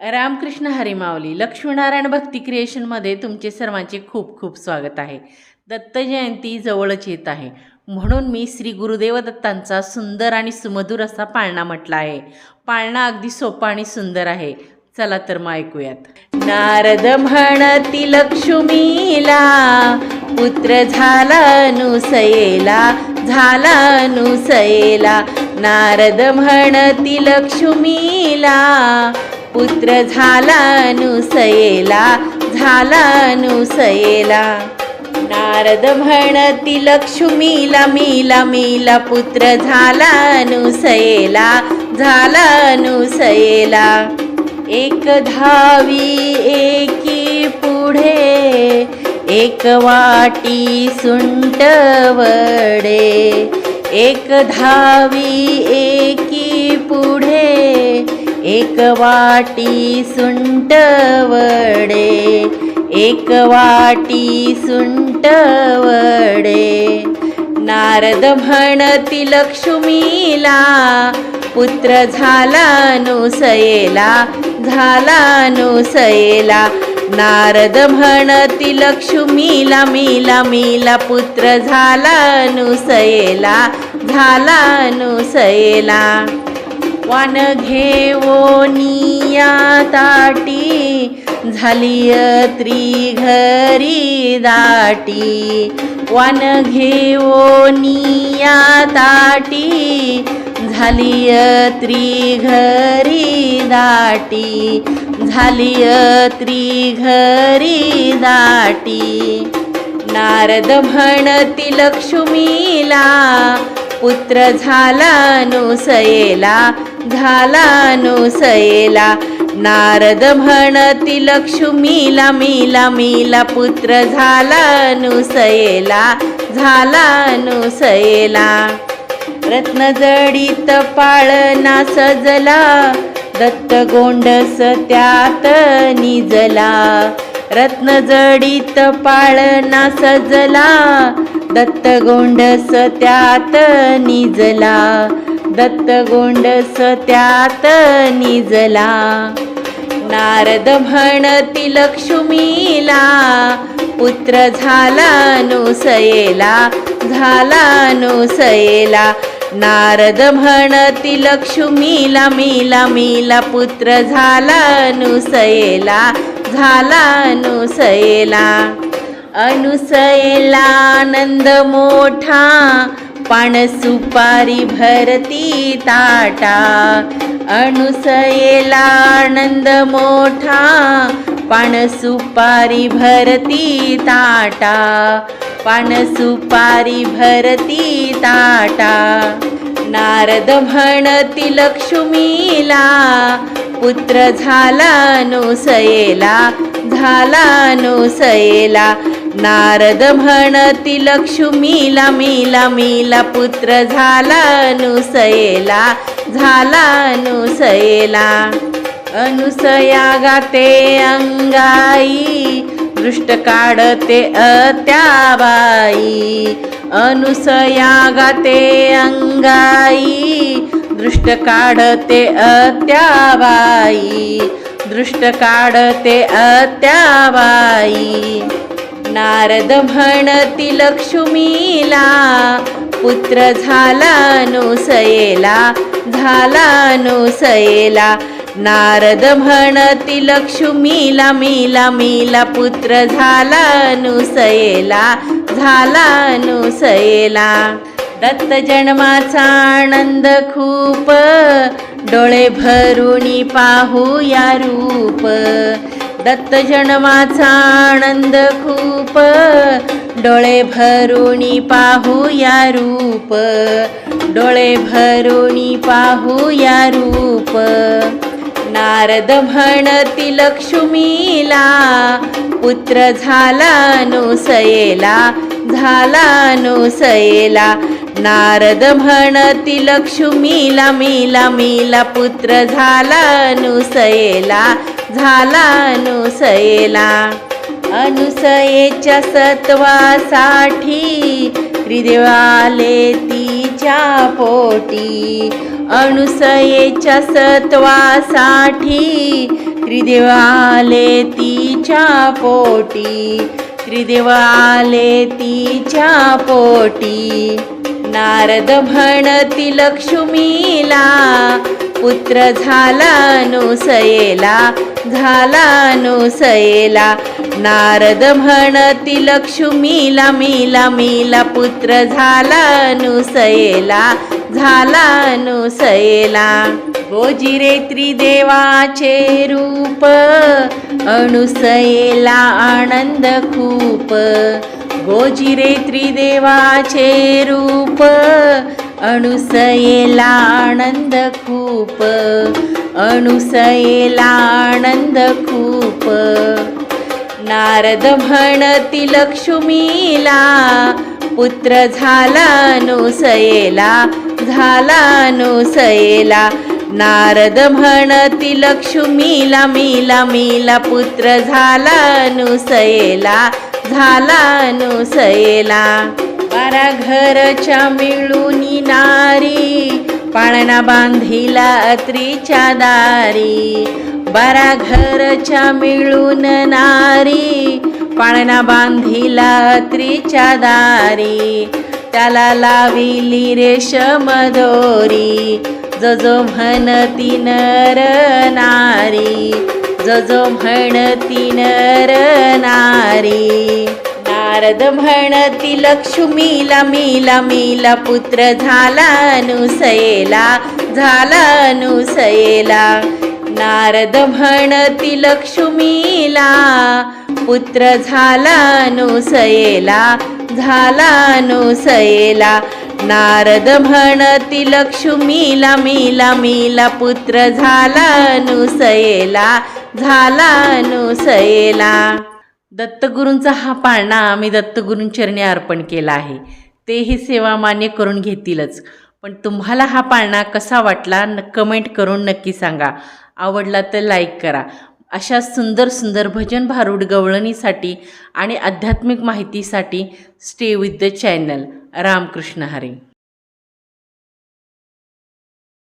रामकृष्ण हरिमावली लक्ष्मीनारायण भक्ती क्रिएशनमध्ये तुमचे सर्वांचे खूप खूप स्वागत आहे. दत्त जयंती जवळच येत आहे. म्हणून मी श्री गुरुदेव दत्तांचा सुंदर आणि सुमधुर असा पाळणा म्हटला आहे. पाळणा अगदी सोपा आणि सुंदर आहे. चला तर मग ऐकूयात. नारद म्हणती लक्ष्मीला पुत्र झाला नुसयेला झाला नुसयेला नारद म्हणती लक्ष्मीला पुत्र झाला नुसयेला झाला नुसयेला नारद म्हणती लक्ष्मीला मीला मीला पुत्र झाला नुसयेला झाला नुसयेला एक धावी एकी पुढे एक वाटी सुंट वडे. एक धावी एक एक वाटी सुंट वडे एक वाटी सुंट वडे नारद म्हणती लक्ष्मीला पुत्र झाला नुसयेला झाला नुसयेला नारद म्हणती लक्ष्मीला मीला मीला पुत्र झाला नुसयेला झाला नुसयेला वान घेवोनिया ताटी झाली त्रिघरी दाटी. वान घेवोनिया ताटी झाली त्रिघरी दाटी. झाली त्रिघरी दाटी. नारद म्हणती लक्ष्मीला पुत्र झाला नुसयेला झाला नुसयेला नारद म्हणती लक्ष्मीला मीला मीला पुत्र झाला नुसयेला झाला नुसयेला रत्न जडित पाळणा सजला दत्त गोंडस त्यात निजला. रत्न जडित पाळणा सजला दत्त गोंडस त्यात निजला. दत्त गोंडस त्यात निजला. नारद म्हणती लक्ष्मीला पुत्र झाला नुसयेला झाला नुसयेला नारद म्हणती लक्ष्मीला मीला मीला पुत्र झाला नुसयेला झाला नुसयेला अनुसयेला आनंद मोठा पान सुपारी भरती ताटा अनुसयेला आनंद मोठा पान सुपारी भरती ताटा पान सुपारी भरती ताटा. नारद म्हणती लक्ष्मीला पुत्र झाला नुसयेला झाला नुसयेला नारद म्हणती लक्ष्मीला मीला मीला पुत्र झाला अनुसयेला झाला अनुसयेला. अनुसया गाते अंगाई दृष्ट काढते अत्याबाई अनुसया गाते अंगाई दृष्ट काढते अत्याबाई दृष्ट काढते अत्याबाई नारद म्हणती लक्ष्मीला. पुत्र झाला नुसयेला झाला नुसयेला नारद म्हणती लक्ष्मीला मीला मीला पुत्र झाला नुसयेला झाला नुसयेला दत्त जन्माचा आनंद खूप डोळे भरुणी पाहू या रूप. दत्त जन्माचा आनंद खूप. डोळे भरुणी पाहू या रूप. डोळे भरुणी पाहू या रूप. नारद म्हणती लक्ष्मीला पुत्र झाला नुसयेला झाला नुसयेला नारद म्हणती लक्ष्मीला मीला मीला पुत्र झाला नुसयेला झाला अनुसयेला अनुसयेच्या सत्वासाठी त्रिदेवाले तिच्या पोटी. अनुसयेच्या सत्वासाठी त्रिदेवाले तिच्या पोटी. त्रिदेवाले तिच्या पोटी. नारद म्हणती लक्ष्मीला पुत्र झाला नुसयेला झाला नुसयेला नारद म्हणती लक्ष्मीला मीला मीला पुत्र झाला नुसयेला झाला नुसयेला गोजिरे त्रिदेवाचे रूप अनुसयेला आनंद खूप. गोजिरे त्रिदेवाचे रूप अनुसयेला आनंद खूप. अणुसयेला आनंद खूप. नारद म्हणती लक्ष्मीला पुत्र झाला अनुसयेला झाला अनुसयेला. नारद म्हणती लक्ष्मीला मीला मीला पुत्र झाला अनुसयेला झाला अनुसयेला. बारा घरच्या मिळून नारी पाळणा बांधिला अत्रीच्या दारी बारा घरच्या मिळून नारी पाळणा बांधिला अत्रीच्या दारी. त्याला लाविली रेशम दोरी जो जो म्हणती नर नारी जो जो म्हणती नर नारी. नारद म्हणती लक्ष्मीला मीला मीला पुत्र झाला अनुसयेला झाला अनुसयेला. नारद म्हणती लक्ष्मीला पुत्र झाला अनुसयेला झाला अनुसयेला. नारद म्हणती लक्ष्मीला मीला मीला पुत्र झाला अनुसयेला झाला अनुसयेला. दत्तगुरूंचा हा पाळणा आम्ही दत्तगुरूंचरणी अर्पण केला आहे. तेही सेवा मान्य करून घेतीलच. पण तुम्हाला हा पाळणा कसा वाटला न कमेंट करून नक्की सांगा. आवडला तर लाईक करा. अशा सुंदर सुंदर भजन भारूड गवळणीसाठी आणि आध्यात्मिक माहितीसाठी stay with the channel Ramkrishna Hari.